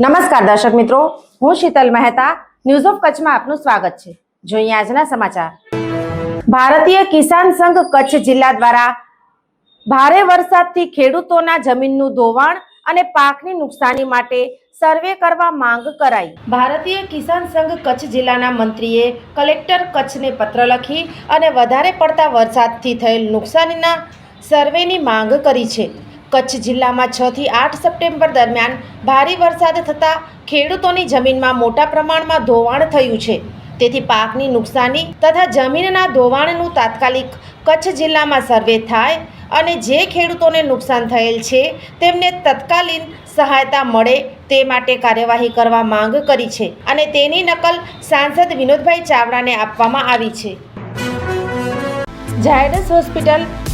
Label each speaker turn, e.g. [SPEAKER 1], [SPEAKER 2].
[SPEAKER 1] નમસ્કાર દર્શક મિત્રો, હું શીતલ મહેતા ન્યૂઝ ઓફ કચ્છમાં આપનું સ્વાગત છે. જોઈએ આજના સમાચાર. ભારતીય કિસાન સંઘ કચ્છ જિલ્લા દ્વારા ભારે વરસાદથી ખેડૂતોના જમીનનું ધોવાણ અને પાકની નુકસાની માટે સર્વે કરવા માંગ કરાઈ. ભારતીય કિસાન સંઘ કચ્છ જિલ્લાના મંત્રીએ કલેક્ટર કચ્છને પત્ર લખી અને વધારે પડતા વરસાદથી થયેલ નુકસાનીના સર્વેની માંગ કરી છે. કચ્છ જિલ્લામાં છ થી આઠ સપ્ટેમ્બર દરમિયાન ભારે વરસાદ થતાં ખેડૂતોની જમીનમાં મોટા પ્રમાણમાં ધોવાણ થયું છે. તેથી પાકની નુકસાની તથા જમીનના ધોવાણનું તાત્કાલિક કચ્છ જિલ્લામાં સર્વે થાય અને જે ખેડૂતોને નુકસાન થયેલ છે તેમને તત્કાલીન સહાયતા મળે તે માટે કાર્યવાહી કરવા માંગ કરી છે અને તેની નકલ સાંસદ વિનોદભાઈ ચાવડાને આપવામાં આવી છે. ઝાયડસ હોસ્પિટલ